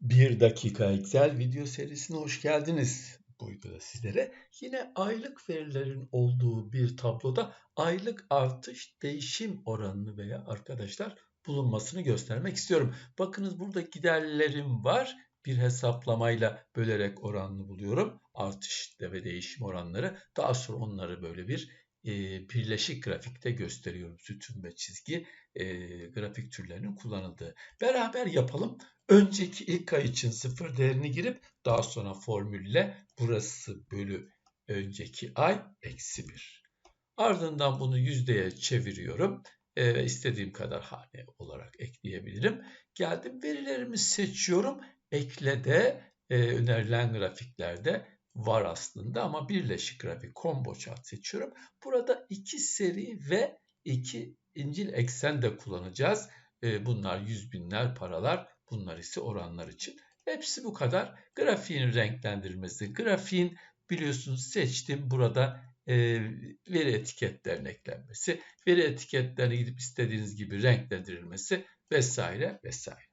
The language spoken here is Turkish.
Bir dakika Excel video serisine hoş geldiniz. Bu videoda sizlere yine aylık verilerin olduğu bir tabloda aylık artış değişim oranını veya arkadaşlar bulunmasını göstermek istiyorum. Bakınız burada giderlerim var. Bir hesaplamayla bölerek oranını buluyorum. Artış ve değişim oranları. Daha sonra onları böyle bir e, birleşik grafikte gösteriyorum. Sütun ve çizgi e, grafik türlerinin kullanıldığı. Beraber yapalım. Önceki ilk ay için sıfır değerini girip daha sonra formülle burası bölü önceki ay eksi 1. Ardından bunu yüzdeye çeviriyorum. E, istediğim kadar hane olarak ekleyebilirim. Geldim verilerimi seçiyorum. Ekle de e, önerilen grafiklerde var aslında ama birleşik grafik combo chart seçiyorum. Burada iki seri ve iki incil eksen de kullanacağız. E, bunlar yüz binler paralar Bunlar ise oranlar için. Hepsi bu kadar. Grafiğin renklendirilmesi. Grafiğin biliyorsunuz seçtim. Burada e, veri etiketlerinin eklenmesi. Veri etiketlerine gidip istediğiniz gibi renklendirilmesi vesaire vesaire.